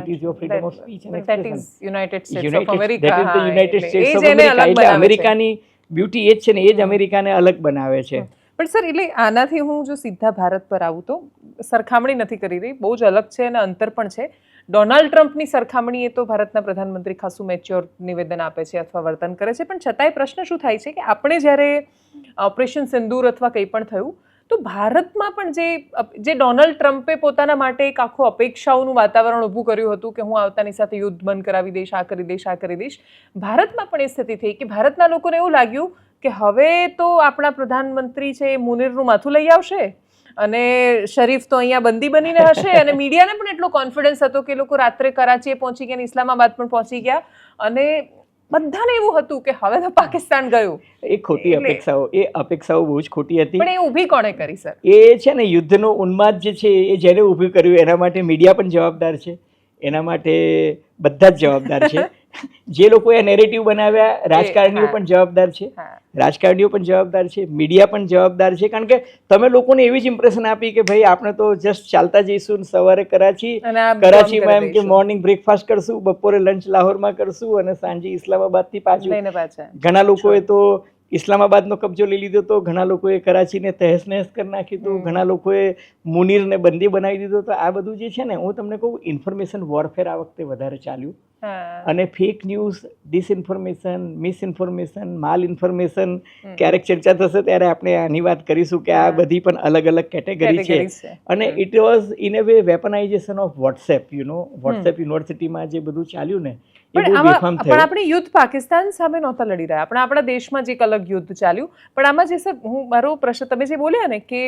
It is your of speech and expression that is United States of America. that is the United States of America. એટલે અમેરિકાની beauty એ જ છે ને એ જ અમેરિકાને અલગ બનાવે છે. પણ સર એટલે આનાથી હું જો સીધા ભારત પર આવું તો સરખામણી નથી કરી રહી. બહુ જ અલગ છે અને અંતર પણ છે. ડોનાલ્ડ ટ્રમ્પની સરખામણીએ તો ભારતના પ્રધાનમંત્રી ખાસું મેચ્યોર નિવેદન આપે છે અથવા વર્તન કરે છે. પણ છતાંય પ્રશ્ન શું થાય છે કે આપણે જ્યારે ઓપરેશન સિંદૂર અથવા કંઈ પણ થયું તો ભારતમાં પણ જે જે ડોનાલ્ડ ટ્રમ્પે પોતાના માટે એક આખું અપેક્ષાઓનું વાતાવરણ ઊભું કર્યું હતું કે હું આવતાની સાથે યુદ્ધ બંધ કરાવી દઈશ, આ કરી દઈશ, આ કરી દઈશ. ભારતમાં પણ એ સ્થિતિ થઈ કે ભારતના લોકોને એવું લાગ્યું કે હવે તો આપણા પ્રધાનમંત્રી છે એ મુનિરનું માથું લઈ આવશે અને શરીફ તો અહીંયા બંદી બનીને હશે અને મીડિયાને પણ એટલો કોન્ફિડન્સ હતો કે લોકો રાત્રે કરાચીએ પહોંચી ગયા અને ઇસ્લામાબાદ પણ પહોંચી ગયા. અને બધાને એવું હતું કે હવે તો પાકિસ્તાન ગયું. એ ખોટી અપેક્ષાઓ એ અપેક્ષાઓ બહુ જ ખોટી હતી. પણ એ ઊભી કોણે કરી સર? એ છે ને યુદ્ધનો ઉન્માદ જે છે એ જેને ઊભું કર્યું એના માટે મીડિયા પણ જવાબદાર છે. એના માટે બધા જ જવાબદાર છે. જે લોકોએ નેરેટિવ બનાવ્યા રાજકારણીઓ પણ જવાબદાર છે. રાજકારણીઓ પણ જવાબદાર છે મીડિયા પણ જવાબદાર છે. કારણ કે તમે લોકોને એવી જ ઇમ્પ્રેશન આપી કે ભાઈ આપણે તો જસ્ટ ચાલતા જઈશું સવારે કરાચી. કરાચીમાં એમ કે મોર્નિંગ બ્રેકફાસ્ટ કરશું બપોરે લંચ લાહોરમાં કરશું અને સાંજે ઇસ્લામાબાદથી પાછું ઘણા લોકોએ તો ઇસ્લામાબાદનો કબજો લઈ લીધો તો ઘણા લોકોએ કરાચીને તહેસ નહેસ કરી નાખ્યું હતું ઘણા લોકોએ મુનીરને બંદી બનાવી દીધો. તો આ બધું જે છે ને હું તમને કહું ઇન્ફોર્મેશન વોરફેર આ વખતે વધારે ચાલ્યું. અને fake news disinformation misinformation mal information ક્યારેક ચર્ચા થશે ત્યારે આપણે આની વાત કરીશું કે આ બધી પણ અલગ અલગ કેટેગરી છે. અને it was in a way weaponization of WhatsApp you know WhatsApp યુનિવર્સિટીમાં જે બધું ચાલ્યું ને પણ આમાં પણ આપણે યુદ્ધ પાકિસ્તાન સામે નહોતા લડી રહ્યા. આપણે આપણા દેશમાં જે એક અલગ યુદ્ધ ચાલ્યું. પણ આમાં જે સર હું મારો પ્રશ્ન તમે જે બોલ્યા ને કે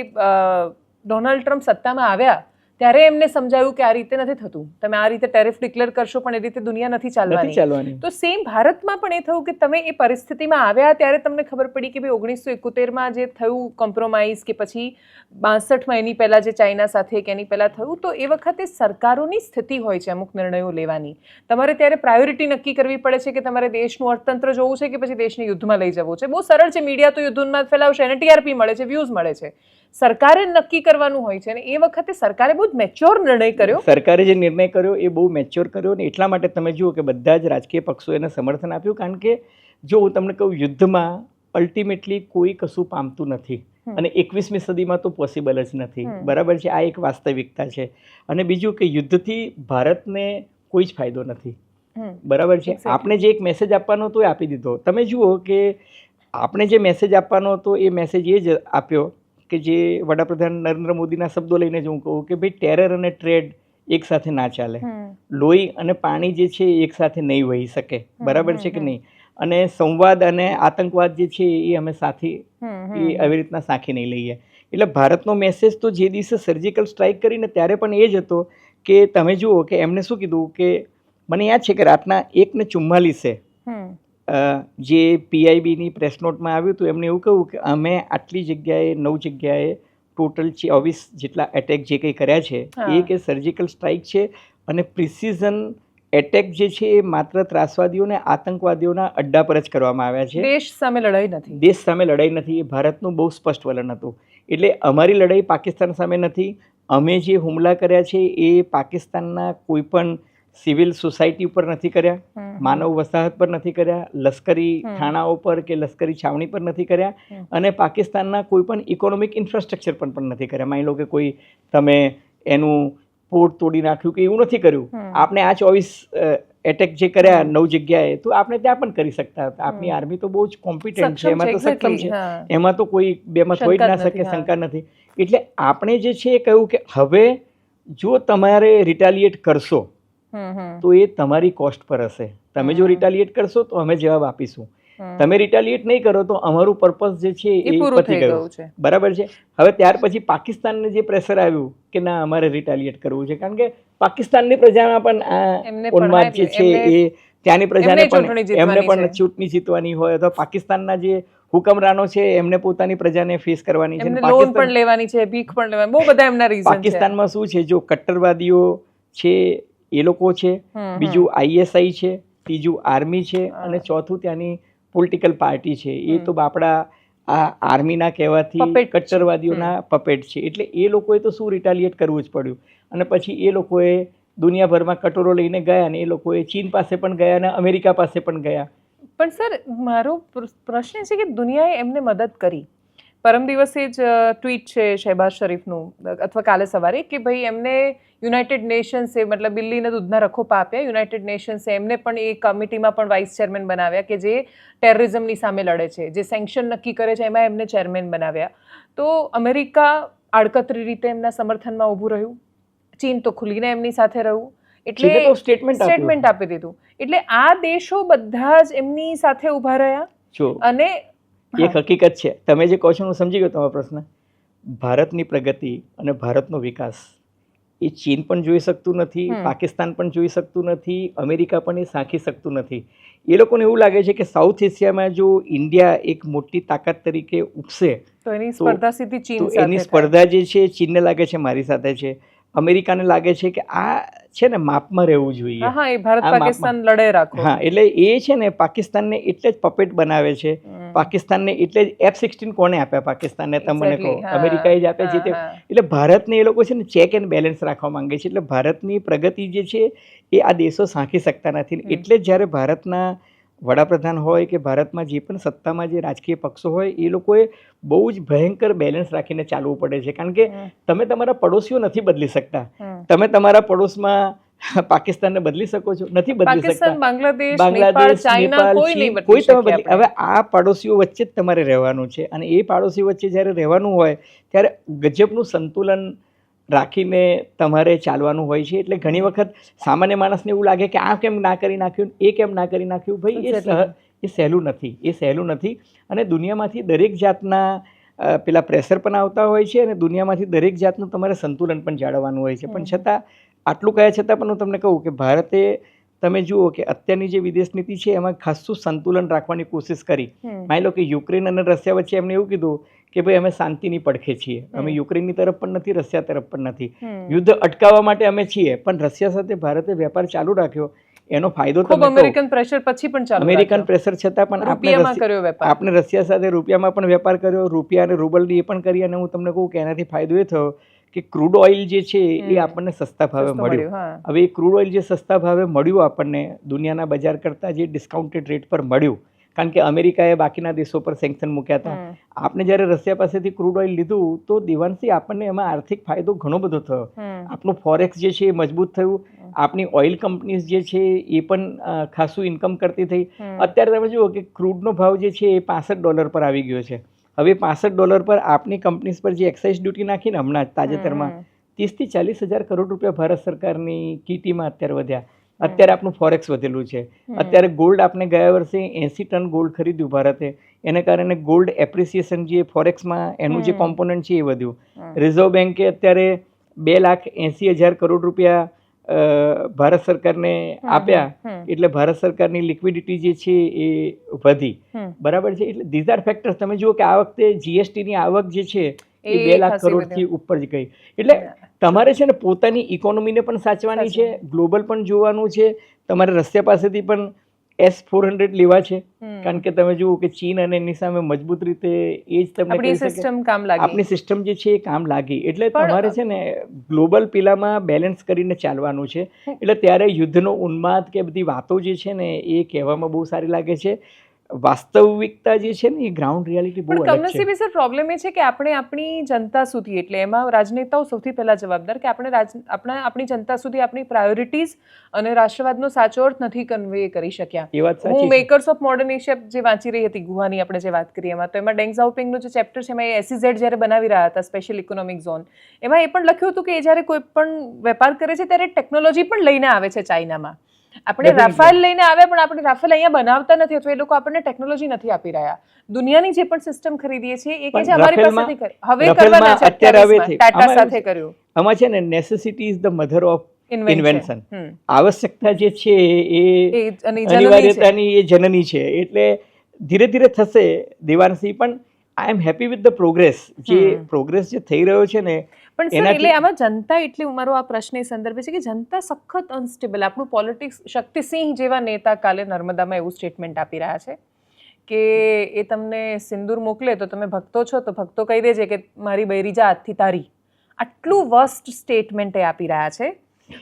ડોનાલ્ડ ટ્રમ્પ સત્તામાં આવ્યા ત્યારે એમને સમજાયું કે આ રીતે નથી થતું. તમે આ રીતે ટેરિફ ડિક્લેર કરશો પણ એ રીતે દુનિયા નથી ચાલવાની. તો સેમ ભારતમાં પણ એ થયું કે તમે એ પરિસ્થિતિમાં આવ્યા ત્યારે તમને ખબર પડી કે ભાઈ ઓગણીસો એકોતેરમાં જે થયું કોમ્પ્રોમાઇઝ કે પછી બાસઠમાં એની પહેલાં જે ચાઇના સાથે કે એની પહેલાં થયું તો એ વખતે સરકારોની સ્થિતિ હોય છે અમુક નિર્ણયો લેવાની. તમારે ત્યારે પ્રાયોરિટી નક્કી કરવી પડે છે કે તમારે દેશનું અર્થતંત્ર જોવું છે કે પછી દેશને યુદ્ધમાં લઈ જવું છે. બહુ સરળ છે મીડિયા તો યુદ્ધમાં ફેલાવશે એને ટીઆરપી મળે છે વ્યૂઝ મળે છે. સરકારે નક્કી કરવાનું હોય છે અને એ વખતે સરકારે બહુ જ મેચ્યોર નિર્ણય કર્યો. સરકારે જે નિર્ણય કર્યો એ બહુ મેચ્યોર કર્યો ને એટલા માટે તમે જુઓ કે બધા જ રાજકીય પક્ષો એને સમર્થન આપ્યું કારણ કે જો હું તમને કહું યુદ્ધમાં અલ્ટિમેટલી કોઈ કશું પામતું નથી અને એકવીસમી સદીમાં તો પોસિબલ જ નથી. બરાબર છે? આ એક વાસ્તવિકતા છે. અને બીજું કે યુદ્ધથી ભારતને કોઈ જ ફાયદો નથી. બરાબર છે? આપણે જે એક મેસેજ આપવાનો હતો એ આપી દીધો. તમે જુઓ કે આપણે જે મેસેજ આપવાનો હતો એ મેસેજ એ જ આપ્યો. કે જે વડાપ્રધાન નરેન્દ્ર મોદીના શબ્દો લઈને જ હું કહું કે ભાઈ ટેરર અને ટ્રેડ એક સાથે ના ચાલે. લોહી અને પાણી જે છે એક સાથે નહીં વહી શકે. બરાબર છે કે નહીં? અને સંવાદ અને આતંકવાદ જે છે એ અમે સાથી. એ આવી રીતના સાખી નહીં લઈએ. એટલે ભારતનો મેસેજ તો જે દિવસે સર્જિકલ સ્ટ્રાઇક કરીને ત્યારે પણ એ જ હતો કે તમે જુઓ કે એમને શું કીધું કે મને યાદ છે કે રાતના એક ને ચુમ્માલીસે જે પીઆઈબીની પ્રેસ નોટમાં આવ્યું હતું એમણે એવું કહ્યું કે અમે આટલી જગ્યાએ નવ જગ્યાએ ટોટલ ચોવીસ જેટલા એટેક જે કંઈ કર્યા છે એ કે સર્જિકલ સ્ટ્રાઇક છે અને પ્રિસિઝન એટેક જે છે એ માત્ર ત્રાસવાદીઓને આતંકવાદીઓના અડ્ડા પર જ કરવામાં આવ્યા છે. દેશ સામે લડાઈ નથી. દેશ સામે લડાઈ નથી એ ભારતનું બહુ સ્પષ્ટ વલણ હતું. એટલે અમારી લડાઈ પાકિસ્તાન સામે નથી અમે જે હુમલા કર્યા છે એ પાકિસ્તાનના કોઈ પણ સિવિલ સોસાયટી ઉપર નથી કર્યા માનવ વસાહત પર નથી કર્યા લશ્કરી થાણાઓ પર કે લશ્કરી છાવણી પર નથી કર્યા અને પાકિસ્તાનના કોઈ પણ ઇકોનોમિક ઇન્ફ્રાસ્ટ્રક્ચર પર પણ નથી કર્યા. માની લો કે કોઈ તમે એનું પોર્ટ તોડી નાખ્યું કે એવું નથી કર્યું. આપણે આ ચોવીસ એટેક જે કર્યા નવ જગ્યાએ તો આપણે ત્યાં પણ કરી શકતા હતા. આપણી આર્મી તો બહુ જ કોમ્પિટન્ટ છે એમાં તો સક્ષમ છે. એમાં તો કોઈ બેમાં જ ના શંકા શકે નથી, એટલે આપણે જે છે એ કહ્યું કે હવે જો તમારે રિટાલિએટ કરશો. તો એ તમારી કોસ્ટ પર હશે. તમે જો રિટાલિએટ કરશો તો અમે જવાબ આપીશું. તમે રિટાલિએટ નહીં કરો તો અમારું પર્પઝ જે છે એ પતી ગયું. છે. બરાબર છે? હવે ત્યાર પછી પાકિસ્તાનને જે પ્રેશર આવ્યું કે ના અમારે રિટાલિએટ કરવું છે. કારણ કે પાકિસ્તાનની પ્રજામાં પણ આ ઉન્માદ જે છે એ ત્યાંની પ્રજાને પણ એમને પણ ચૂંટણી જીતવાની હોય અથવા પાકિસ્તાનના જે હુકમરાનો છે એમને પોતાની પ્રજાને ફેસ કરવાની છે. લોન પણ લેવાની છે ભીખ પણ લેવાની બહુ બધા એમના રીઝન છે. પાકિસ્તાનમાં શું છે? જો કટ્ટરવાદીઓ છે એ લોકો છે. બીજું આઈએસઆઈ છે ત્રીજું આર્મી છે અને ચોથું ત્યાંની પોલિટિકલ પાર્ટી છે. એ તો બાપડા આ આર્મીના કહેવાથી કટ્ટરવાદીઓના પપેટ છે. એટલે એ લોકોએ તો શું રિટાલિએટ કરવું જ પડ્યું. અને પછી એ લોકોએ દુનિયાભરમાં કટોરો લઈને ગયા અને એ લોકોએ ચીન પાસે પણ ગયા અને અમેરિકા પાસે પણ ગયા. પણ સર મારો પ્ર- પ્રશ્ન છે કે દુનિયાએ એમને મદદ કરી. પરમ દિવસે જ ટ્વીટ છે શહેબાઝ શરીફનું અથવા કાલે સવારે કે ભાઈ એમને યુનાઇટેડ નેશન્સે મતલબ બિલ્લીને દૂધના રખોપા આપ્યા. યુનાઇટેડ નેશન્સે એમને પણ એ કમિટીમાં પણ વાઇસ ચેરમેન બનાવ્યા કે જે ટેરરિઝમની સામે લડે છે જે સેન્કશન નક્કી કરે છે એમાં એમને ચેરમેન બનાવ્યા. તો અમેરિકા આડકતરી રીતે એમના સમર્થનમાં ઊભું રહ્યું. ચીન તો ખુલીને એમની સાથે રહ્યું. એટલે સ્ટેટમેન્ટ સ્ટેટમેન્ટ આપી દીધું. એટલે આ દેશો બધા જ એમની સાથે ઊભા રહ્યા. અને એક હકીકત છે. તમે જે કહો છો હું સમજી ગયો તમારો પ્રશ્ન. ભારતની પ્રગતિ અને ભારતનો વિકાસ એ ચીન પણ જોઈ શકતું નથી પાકિસ્તાન પણ જોઈ શકતું નથી અમેરિકા પણ એ સાંખી શકતું નથી. એ લોકોને એવું લાગે છે કે સાઉથ એશિયામાં જો ઇન્ડિયા એક મોટી તાકાત તરીકે ઉપસે તો એની સ્પર્ધા સીધી ચીન એની સ્પર્ધા જે છે ચીનને લાગે છે મારી સાથે છે. અમેરિકાને લાગે છે કે આ છે ને માપમાં રહેવું જોઈએ. હા એ ભારત પાકિસ્તાન લડે રાખો. હા એટલે એ છે ને પાકિસ્તાનને એટલે જ પપેટ બનાવે છે. પાકિસ્તાનને એટલે જ એફ સિક્સટીન કોને આપ્યા પાકિસ્તાનને તમને કહો? અમેરિકાએ જ આપ્યા છે. એટલે ભારતને એ લોકો છે ને ચેક એન્ડ બેલેન્સ રાખવા માંગે છે. એટલે ભારતની પ્રગતિ જે છે એ આ દેશો સાંખી શકતા નથી. એટલે જ જ્યારે ભારતના વડાપ્રધાન હોય કે ભારતમાં જે પણ સત્તામાં જે રાજકીય પક્ષો હોય એ લોકોએ બહુ જ ભયંકર બેલેન્સ રાખીને ચાલવું પડે છે. કારણ કે તમે તમારા પડોશીઓ નથી બદલી શકતા. તમે તમારા પડોશમાં પાકિસ્તાનને બદલી શકો છો. નથી બદલી શકતા. બાંગ્લાદેશ બાંગ્લાદેશ નેપાળ કોઈ તમે બદલી હવે આ પાડોશીઓ વચ્ચે જ તમારે રહેવાનું છે. અને એ પાડોશીઓ વચ્ચે જ્યારે રહેવાનું હોય ત્યારે ગજબનું સંતુલન રાખીને તમારે ચાલવાનું હોય છે. એટલે ઘણી વખત સામાન્ય માણસને એવું લાગે કે આ કેમ ના કરી નાખ્યું એ કેમ ના કરી નાખ્યું? ભાઈ એ એ સહેલું નથી. એ સહેલું નથી. અને દુનિયામાંથી દરેક જાતના પેલા પ્રેશર પણ આવતા હોય છે અને દુનિયામાંથી દરેક જાતનું તમારે સંતુલન પણ જાળવવાનું હોય છે. પણ છતાં આટલું કહ્યા છતાં પણ હું તમને કહું કે ભારતે તમે જુઓ કે અત્યારની જે વિદેશ નીતિ છે એમાં ખાસું સંતુલન રાખવાની કોશિશ કરી. માની લો કે યુક્રેન અને રશિયા વચ્ચે એમણે એવું કીધું કે ભાઈ અમે શાંતિની પડખે છીએ. અમે યુક્રેનની તરફ પણ નથી રશિયા તરફ પણ નથી. યુદ્ધ અટકાવવા માટે અમે છીએ પણ રશિયા સાથે ભારતે વેપાર ચાલુ રાખ્યો. એનો ફાયદો તમે અમેરિકન પ્રેશર પછી પણ ચાલુ અમેરિકન પ્રેશર છતાં પણ આપણે કર્યો વેપાર. આપણે રશિયા સાથે રૂપિયામાં પણ વેપાર કર્યો રૂપિયા અને રૂબલની એ પણ કરી અને હું તમને કહું કે એનાથી ફાયદો એ થયો કે ક્રૂડ ઓઇલ જે છે એ આપણને સસ્તા ભાવે મળ્યું. હવે એ ક્રૂડ ઓઇલ જે સસ્તા ભાવે મળ્યું આપણને દુનિયાના બજાર કરતાં જે ડિસ્કાઉન્ટેડ રેટ પર મળ્યું. કારણ કે અમેરિકાએ બાકીના દેશો પર સેન્કશન મૂક્યા હતા. આપણે જ્યારે રશિયા પાસેથી ક્રૂડ ઓઇલ લીધું તો દિવાનથી આપણને એમાં આર્થિક ફાયદો ઘણો બધો થયો. આપણું ફોરેક્સ જે છે એ મજબૂત થયું. આપણી ઓઇલ કંપનીઝ જે છે એ પણ ખાસું ઇન્કમ કરતી થઈ. અત્યારે તમે જુઓ કે ક્રૂડનો ભાવ જે છે એ પાસઠ ડોલર પર આવી ગયો છે. હવે પાસઠ ડોલર પર આપની કંપનીઝ પર જે એક્સાઇઝ ડ્યુટી નાખીને હમણાં જ તાજેતરમાં. ત્રીસથી ચાલીસ હજાર કરોડ રૂપિયા ભારત સરકારની કીટીમાં અત્યારે વધ્યા. અત્યારે આપણું ફોરેક્સ વધેલું છે. અત્યારે ગોલ્ડ આપણે ગયા વર્ષે એંસી ટન ગોલ્ડ ખરીદ્યું ભારતે. એને કારણે ગોલ્ડ એપ્રિસિએશન જે ફોરેક્સમાં એનું જે કોમ્પોનન્ટ છે એ વધ્યું. રિઝર્વ બેન્કે અત્યારે બે લાખ એંસી હજાર કરોડ રૂપિયા ભારત સરકારને આપ્યા એટલે ભારત સરકારની લિક્વિડિટી જે છે એ વધી. બરાબર છે? એટલે ધીઝ આર ફેક્ટર્સ તમે જુઓ કે આ વખતે જીએસટીની આવક જે છે એ બે લાખ કરોડથી ઉપર જ ગઈ. એટલે તમારે છે ને પોતાની ઇકોનોમીને પણ સાચવાની છે ગ્લોબલ પણ જોવાનું છે તમારે રશિયા પાસેથી પણ એસ ફોર હંડ્રેડ લેવા છે. કારણ કે તમે જુઓ કે ચીન અને એની સામે મજબૂત રીતે એ જ તમને આપણી સિસ્ટમ કામ લાગી. આપણી સિસ્ટમ જે છે એ કામ લાગી. એટલે તમારે છે ને ગ્લોબલ પેલામાં બેલેન્સ કરીને ચાલવાનું છે. એટલે ત્યારે યુદ્ધનો ઉન્માદ કે બધી વાતો જે છે ને એ કહેવામાં બહુ સારી લાગે છે. વાસ્તવિકતા જે છે ને એ ગ્રાઉન્ડ રિયાલિટી બહુ અલગ છે. સર પ્રોબ્લેમ એ છે કે આપણે આપણી જનતા સુધી એટલે એમાં રાજનેતાઓ સૌથી પહેલા જવાબદાર કે આપણે રાજ આપણા આપણી જનતા સુધી આપણી પ્રાયોરિટીઝ અને રાષ્ટ્રવાદનો સાચો અર્થ નથી કન્વે કરી શક્યા. એ વાત હું મેકર્સ ઓફ મોડર્ન એશિયા જે વાંચી રહી હતી ગુહાની આપણે જે વાત કરી એમાં તો એમાં ડેંગ ઝાઓપિંગનું જે ચેપ્ટર છે એમાં એ એસીઝેડ જ્યારે બનાવી રહ્યા હતા સ્પેશિયલ ઇકોનોમિક ઝોન એમાં એ પણ લખ્યું હતું કે એ જ્યારે કોઈ પણ વેપાર કરે છે ત્યારે ટેકનોલોજી પણ લઈને આવે છે ચાઇનામાં. આપણે. રાફેલ લઈને આવ્યા પણ આપણે રાફેલ અહીંયા બનાવતા નથી અથવા એ લોકો આપણને ટેકનોલોજી નથી આપી રહ્યા દુનિયાની જે પણ સિસ્ટમ ખરીદીએ છીએ એ કે છે અમારી પાસેથી હવે કરવાના છે અત્યારે હવે ટાટા સાથે કર્યું આમાં છે ને necessity is the mother of. Invention. આવશ્યકતા જે છે એ એ જનની છે. અનિવાર્યતાની એ જનની છે એટલે ધીરે ધીરે થશે દેવાંશી પણ I am happy with the progress જે પ્રોગ્રેસ જે થઈ રહ્યો છે ને પણ સર એટલે આમાં જનતા એટલે મારો આ પ્રશ્ન એ સંદર્ભે છે કે જનતા સખત અનસ્ટેબલ આપણું પોલિટિક્સ શક્તિસિંહ જેવા નેતા કાલે નર્મદામાં એવું સ્ટેટમેન્ટ આપી રહ્યા છે કે એ તમને સિંદૂર મોકલે તો તમે ભક્તો છો તો ભક્તો કહી દેજે કે મારી બૈરીજા આજથી તારી. આટલું વર્સ્ટ સ્ટેટમેન્ટ એ આપી રહ્યા છે.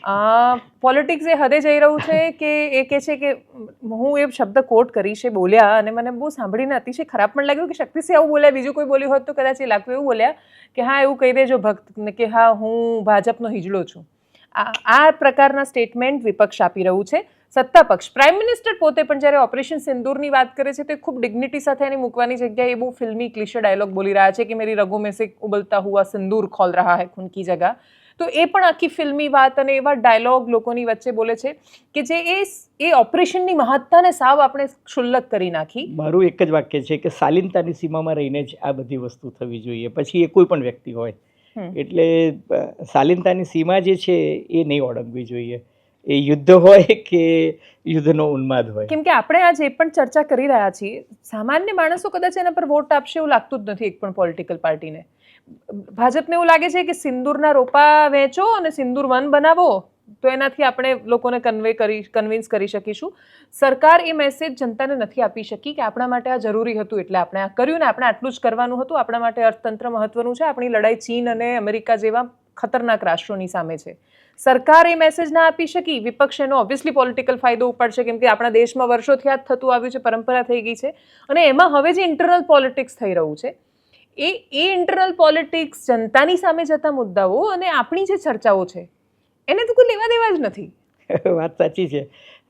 પોલિટિક્સ એ હદે જઈ રહ્યું છે કે એ કહે છે કે હું એ શબ્દ કોટ કરીશ એ બોલ્યા અને મને બહુ સાંભળીને અતિશય ખરાબ પણ લાગ્યું કે શક્તિસિંહ આવું બોલ્યા, બીજું કોઈ બોલ્યું હોત તો કદાચ એ લાગતું એવું બોલ્યા કે હા, એવું કહી દેજો ભક્તને કે હા, હું ભાજપનો હિજડો છું. આ પ્રકારના સ્ટેટમેન્ટ વિપક્ષ આપી રહ્યું છે. સત્તા પક્ષ. પ્રાઇમ મિનિસ્ટર પોતે પણ જ્યારે ઓપરેશન સિંદૂરની વાત કરે છે તો ખૂબ ડિગ્નિટી સાથે એની મૂકવાની જગ્યાએ એ બહુ ફિલ્મી ક્લિશે ડાયલોગ બોલી રહ્યા છે કે, મેરી રગો મેં ઉબલતા હુઆ, સિંદૂર ખોલ રહા હૈ ખૂન કી જગહ તો એ પણ આખી ફિલ્મી વાત અને એવા ડાયલોગ લોકોની વચ્ચે બોલે છે કે જે એ એ ઓપરેશનની મહત્તાને સાવ આપણે ક્ષુલ્લક કરી નાખી. મારું એક જ વાક્ય છે કે શાલીનતાની સીમામાં રહીને જ આ બધી વસ્તુ થવી જોઈએ. પછી એ કોઈ પણ વ્યક્તિ હોય. એટલે શાલીનતાની સીમા જે છે એ નહીં ઓળંગવી જોઈએ. એ યુદ્ધ હોય કે યુદ્ધનો ઉન્માદ હોય? કેમ કે આપણે આજે એ પણ ચર્ચા કરી રહ્યા છીએ. સામાન્ય માણસો કદાચ એના પર વોટ આપશે એવું લાગતું જ નથી એક પણ પોલિટિકલ પાર્ટીને ભાજપને એવું લાગે છે કે સિંદૂરના રોપા વેચો અને સિંદૂર વન બનાવો તો એનાથી આપણે લોકોને કન્વે કરી કન્વિન્સ કરી શકીશું. સરકાર એ મેસેજ જનતાને નથી આપી શકી કે આપણા માટે આ જરૂરી હતું એટલે આપણે આ કર્યું ને આપણે આટલું જ કરવાનું હતું. આપણા માટે અર્થતંત્ર મહત્વનું છે. આપણી લડાઈ ચીન અને અમેરિકા જેવા ખતરનાક રાષ્ટ્રોની સામે છે. સરકાર એ મેસેજ ના આપી શકી વિપક્ષ એનો ઓબ્વિયસલી પોલિટિકલ ફાયદો ઉપાડશે કેમ કે આપણા દેશમાં વર્ષોથી આ થતું આવ્યું છે, પરંપરા થઈ ગઈ છે. અને એમાં હવે જે ઇન્ટરનલ પોલિટિક્સ થઈ રહ્યું છે, એ એ ઇન્ટરનલ પોલિટિક્સ જનતાની સામે જતા મુદ્દાઓ અને આપણી જે ચર્ચાઓ છે, એને તો કોઈ લેવા દેવા જ નથી. વાત સાચી છે.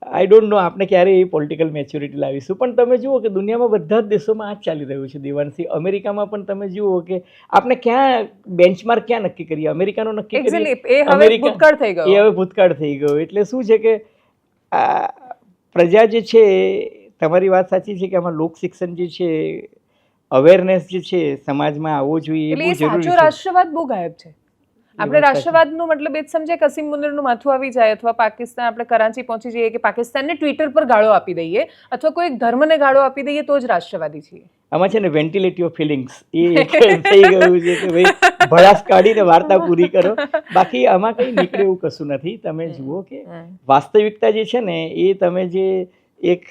આઈ ડોન્ટ નો આપણે ક્યારે એ પોલિટિકલ મેચ્યોરિટી લાવીશું. પણ તમે જુઓ કે દુનિયામાં બધા જ દેશોમાં આ જ ચાલી રહ્યું છે. દેવાંશી અમેરિકામાં પણ તમે જુઓ કે આપણે ક્યાં બેન્ચમાર્ક ક્યાં નક્કી કરીએ? અમેરિકાનો નક્કી કરીએ? ભૂતકાળ થઈ એ હવે ભૂતકાળ થઈ ગયો. એટલે શું છે કે આ પ્રજા જે છે તમારી વાત સાચી છે કે આમાં લોક શિક્ષણ જે છે અવેરનેસ જે છે સમાજમાં આવવો જોઈએ એટલે સાચો રાષ્ટ્રવાદ બહુ ગાયબ છે. આપણે રાષ્ટ્રવાદનું. મતલબ એ જ સમજે કે અસીમ મુનિરનું માથું આવી જાય અથવા પાકિસ્તાન આપણે કરાંચી પહોંચી જઈએ કે પાકિસ્તાનને ટ્વિટર પર ગાળો આપી દઈએ અથવા કોઈ ધર્મને ગાળો આપી દઈએ તો જ રાષ્ટ્રવાદી છીએ. આમાં છે ને વેન્ટિલેટિવ ફિલિંગ્સ એ થઈ ગયું છે કે ભાઈ ભડાસ કાઢીને વાર્તા પૂરી કરો. બાકી આમાં કંઈ નીકળે એવું કશું નથી. તમે જુઓ કે વાસ્તવિકતા જે છે ને એ તમે જે એક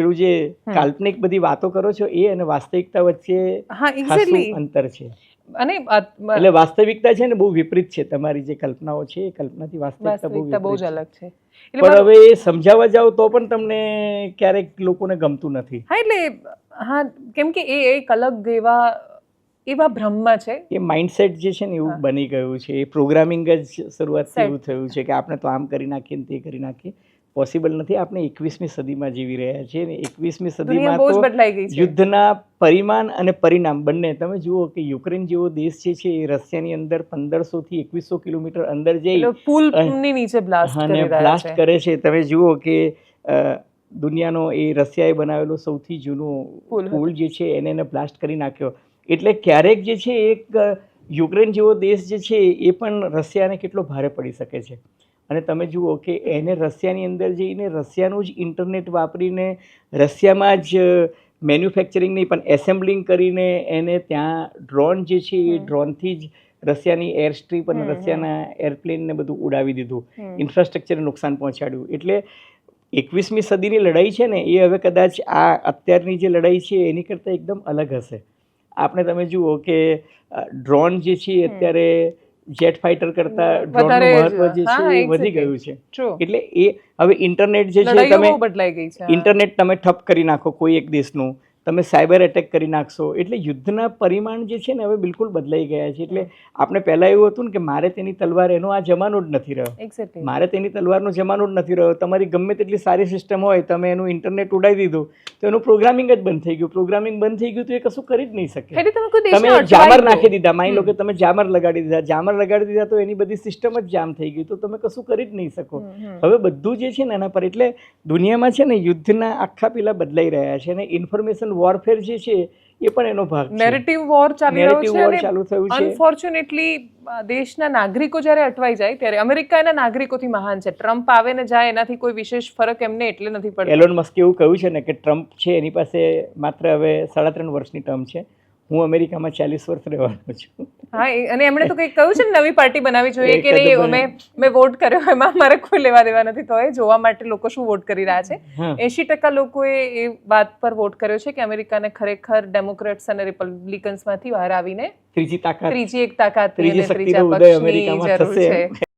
પેલું જે કાલ્પનિક બધી વાતો કરો છો એ અને વાસ્તવિકતા વચ્ચે ખાસું અંતર છે. અને એટલે વાસ્તવિકતા છે ને બહુ વિપરીત છે તમારી જે કલ્પનાઓ છે એ કલ્પનાથી વાસ્તવિકતા બહુ જ અલગ છે. પણ હવે એ સમજાવવા જાવ તો પણ તમને ક્યારેક લોકોને ગમતું નથી. હા એટલે હા કેમ કે એ એક અલગ એવા એવા ભ્રમમાં છે. એ માઇન્ડસેટ જે છે ને એવું બની ગયું છે. એ પ્રોગ્રામિંગ જ શરૂઆતથી એવું થયું છે કે આપણે તો આમ કરી નાખીએ ને તે કરી નાખીએ. પોસિબલ નથી. આપણે એકવીસમી સદીમાં જીવી રહ્યા છીએ ને એકવીસમી સદીમાં તો છે. યુદ્ધના પરિમાણ અને પરિણામ બંને. તમે જુઓ કે યુક્રેન જેવો દેશ જે છે એ રશિયાની અંદર પંદરસો થી એકવીસો કિલોમીટર અંદર જઈ પુલની નીચે બ્લાસ્ટ અને બ્લાસ્ટ કરે છે. તમે જુઓ કે દુનિયાનો એ રશિયાએ બનાવેલો સૌથી જૂનો પુલ જે છે એને એને બ્લાસ્ટ કરી નાખ્યો. એટલે ક્યારેક જે છે એક યુક્રેન જેવો દેશ જે છે એ પણ રશિયાને કેટલો ભારે પડી શકે છે. અને તમે જુઓ કે એને રશિયાની અંદર જઈને રશિયાનું જ ઇન્ટરનેટ વાપરીને રશિયામાં જ મેન્યુફેક્ચરિંગ નહીં પણ એસેમ્બલિંગ કરીને એને ત્યાં ડ્રોન જે છે એ ડ્રોનથી જ રશિયાની એર સ્ટ્રીપ અને. રશિયાના એરપ્લેનને બધું ઉડાવી દીધું. ઇન્ફ્રાસ્ટ્રક્ચરને નુકસાન પહોંચાડ્યું. એટલે એકવીસમી સદીની લડાઈ છે ને એ હવે કદાચ આ અત્યારની જે લડાઈ છે એની કરતાં એકદમ અલગ હશે. આપણે તમે જુઓ કે ડ્રોન જે છે એ અત્યારે જેટ ફાઇટર કરતા ડ્રોનનું મહત્વ જે છે એ વધી ગયું છે. એટલે એ હવે ઇન્ટરનેટ જે છે તમે બદલાઈ ગઈ છે ઇન્ટરનેટ તમે ઠપ કરી નાખો કોઈ એક દેશનું તમે સાયબર એટેક કરી નાખશો. એટલે યુદ્ધના પરિમાણ જે છે ને હવે બિલકુલ બદલાઈ ગયા છે. એટલે આપણે પહેલાં એવું હતું ને કે મારે તેની તલવાર એનો આ જમાનો જ નથી રહ્યો. મારે તેની તલવારનો જમાનો જ નથી રહ્યો. તમારી ગમે તેટલી સારી સિસ્ટમ હોય તમે એનું ઇન્ટરનેટ ઉડાવી દીધું તો એનું પ્રોગ્રામિંગ જ બંધ થઈ ગયું. પ્રોગ્રામિંગ બંધ થઈ ગયું તો એ કશું કરી જ નહીં શકે. તમે જામર નાખી દીધા. માની લો કે તમે જામર લગાડી દીધા. જામર લગાડી દીધા તો એની બધી સિસ્ટમ જ જામ થઈ ગઈ. તો તમે કશું કરી જ નહીં શકો. હવે બધું જે છે ને એના પર એટલે દુનિયામાં છે ને યુદ્ધના આખા પેલા બદલાઈ રહ્યા છે અને ઇન્ફોર્મેશન વોરફેર જે છે એ પણ એનો ભાગ છે. નેરેટિવ વોર ચાલી રહ્યો નેરેટિવ છે વોર ચાલુ થયું છે. અનફોર્ચ્યુનેટલી દેશના નાગરિકો જ્યારે અટવાઈ જાય ત્યારે અમેરિકા એના નાગરિકોથી મહાન છે. ટ્રમ્પ આવે ને જાય એનાથી કોઈ વિશેષ ફરક એમને એટલે નથી પડતો. એલોન મસ્કે એવું કહ્યું છે ને કે ટ્રમ્પ છે એની પાસે માત્ર હવે સાડા ત્રણ વર્ષની ટર્મ છે. હું અમેરિકામાં ચાલીસ વર્ષ રહેવાનો છું. હા અને એમણે તો કંઈક કહ્યું છે ને નવી પાર્ટી બનાવી જોઈએ કે નહીં મેં મેં વોટ કર્યો એમાં મારે કોઈ લેવા દેવા નથી. તો એ જોવા માટે લોકો શું વોટ કરી રહ્યા છે? એંશી ટકા લોકોએ એ વાત પર વોટ કર્યો છે કે અમેરિકાને ખરેખર ડેમોક્રેટ્સ અને રિપબ્લિકન્સમાંથી બહાર આવીને ત્રીજી તાકાત. ત્રીજી એક તાકાત ત્રીજી શક્તિનો ઉદય અમેરિકામાં થશે.